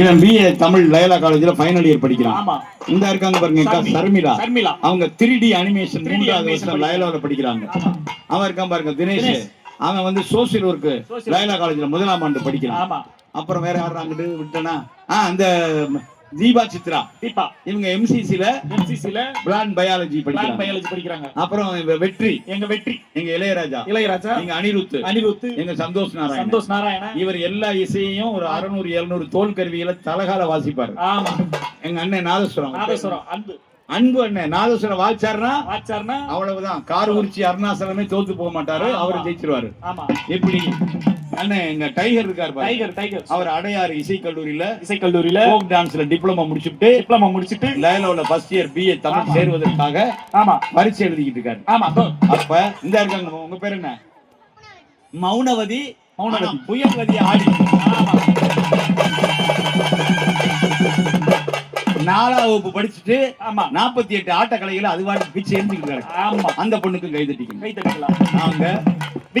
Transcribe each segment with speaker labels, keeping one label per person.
Speaker 1: இவன் பிஏ தமிழ் லயலா காலேஜ்ல final year படிக்கிறான். இந்த இருக்காங்க பாருங்க. சர்மிளா. அவங்க த்ரீ டி அனிமேஷன்
Speaker 2: 3D
Speaker 1: மூன்றாவது வருஷம்
Speaker 2: படிக்கிறாங்க.
Speaker 1: அவன் இருக்கான் பாருங்க தினேஷ். அவன் வந்து சோசியல் ஒர்க். லயலா காலேஜ்ல முதலாம் ஆண்டு படிக்கிறான். அப்புறம் வேற யாரும் அங்கிட்டு விட்டனா? ஆ அந்த தீபா சித்ரா.
Speaker 2: தீபா.
Speaker 1: இவங்க எம்சிசில
Speaker 2: எம்சிசில
Speaker 1: பிளான் பயாலஜி படிக்கிறாங்க.
Speaker 2: பயாலஜி படிக்கிறாங்க.
Speaker 1: அப்புறம் வெற்றி.
Speaker 2: எங்க வெற்றி.
Speaker 1: எங்க இளையராஜா.
Speaker 2: இளையராஜா.
Speaker 1: எங்க அனிருத்
Speaker 2: அனிருத்
Speaker 1: எங்க சந்தோஷ் நாராயணன்.
Speaker 2: சந்தோஷ் நாராயண
Speaker 1: இவர் எல்லா இசையையும் ஒரு அறுநூறு எழுநூறு தோல் கருவிகளை தலகால வாசிப்பாரு.
Speaker 2: ஆமா.
Speaker 1: எங்க அண்ணன் நாதஸ்வரம்.
Speaker 2: நாதேஸ்வரம் அன்பு.
Speaker 1: அன்பு அண்ணன் நாதஸ்வரம் வாய்ச்சாருன்னா
Speaker 2: ஆச்சார்னா
Speaker 1: அவ்வளவுதான். கார் உரிச்சி அருணாசலமே தோத்து போக மாட்டாரு அவர் ஜெயிச்சிருவாரு.
Speaker 2: ஆமா.
Speaker 1: எப்படி? அண்ணன் எங்க டைகர் இருக்காரு
Speaker 2: டைகர் டைகர்.
Speaker 1: அவர் அடையாறு இசை கல்லூரியில
Speaker 2: இசை கல்லூரியில
Speaker 1: ஃபோக் டான்ஸ்ல டிப்ளமோ முடிச்சுட்டு
Speaker 2: டிப்ளமா முடிச்சிட்டு
Speaker 1: லயலோல ஃபர்ஸ்ட் இயர் பிஏ தமிழ். சேருவதற்காக
Speaker 2: ஆமா.
Speaker 1: பரீட்சை எழுதிக்கிட்டு இருக்காரு.
Speaker 2: ஆமா.
Speaker 1: அப்ப இந்த இருக்காங்க உங்க பேர் என்ன? மௌனவதி.
Speaker 2: மௌனவதி.
Speaker 1: புயல்வதி ஆடி.
Speaker 2: ஆமா.
Speaker 1: நாலாம் வகுப்பு படிச்சுட்டு
Speaker 2: ஆமா.
Speaker 1: நாற்பத்தி எட்டு ஆட்டக்கலைகளை அது வாட்டி பிச்சு எழுந்துக்கிட்டு
Speaker 2: ஆமா.
Speaker 1: அந்த பொண்ணுக்கும் கை தட்டிக்கணும்.
Speaker 2: கை தட்டிக்கலாம்.
Speaker 1: நாங்க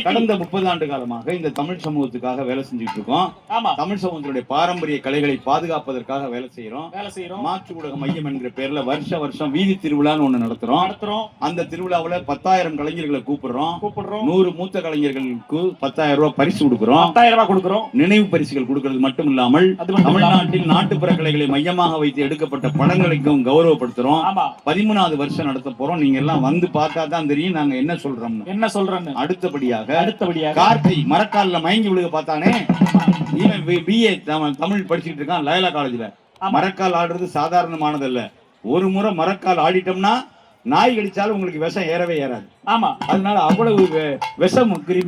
Speaker 1: கடந்த முப்பது ஆண்டு காலமாக இந்த தமிழ் சமூகத்துக்காக வேலை செஞ்சுட்டு இருக்கோம்.
Speaker 2: ஆமா.
Speaker 1: தமிழ் சமூகத்தினுடைய பாரம்பரிய கலைகளை பாதுகாப்பதற்காக வேலை செய்யறோம்
Speaker 2: வேலை செய்யறோம்
Speaker 1: மாற்று ஊடக மையம் என்கிற பேர்ல வருஷ வருஷம் வீதி திருவிழான்னு ஒண்ணு நடத்துறோம்.
Speaker 2: நடத்துறோம்.
Speaker 1: அந்த திருவிழாவுல பத்தாயிரம் கலைஞர்களை கூப்பிடுறோம்.
Speaker 2: கூப்பிடுறோம்.
Speaker 1: நூறு மூத்த கலைஞர்களுக்கு பத்தாயிரம் ரூபாய் பரிசு கொடுக்கிறோம்.
Speaker 2: பத்தாயிரம் ரூபாய் கொடுக்குறோம்.
Speaker 1: நினைவு பரிசுகள் கொடுக்கிறது மட்டும் இல்லாமல் தமிழ்நாட்டில் நாட்டுப்புற கலைகளை மையமாக வைத்து எடுக்கப்பட்ட படங்களுக்கும் கௌரவப்படுத்துறோம்.
Speaker 2: ஆமா.
Speaker 1: பதிமூணாவது வருஷம் நடத்த போறோம். நீங்க எல்லாம் வந்து பார்த்தா தான் தெரியும் நாங்க என்ன சொல்றோம்னு.
Speaker 2: என்ன சொல்றேன்னு
Speaker 1: அடுத்தபடியாக
Speaker 2: அடுத்தபடியாக
Speaker 1: கார்த்தி மரக்கால்ல மயங்கி விழுக பார்த்தானே? இவன் பிஏ தமிழ் படிச்சுட்டு இருக்கான் லயலா காலேஜ்ல. மரக்கால் ஆடுறது சாதாரணமானதல்ல. ஒரு முறை மரக்கால் ஆடிட்டோம்னா நாய் கடிச்சாலும் உங்களுக்கு விஷம் ஏறவே ஏறாது.
Speaker 2: ஆமா.
Speaker 1: அதனால அவ்வளவு விஷம் கிருமி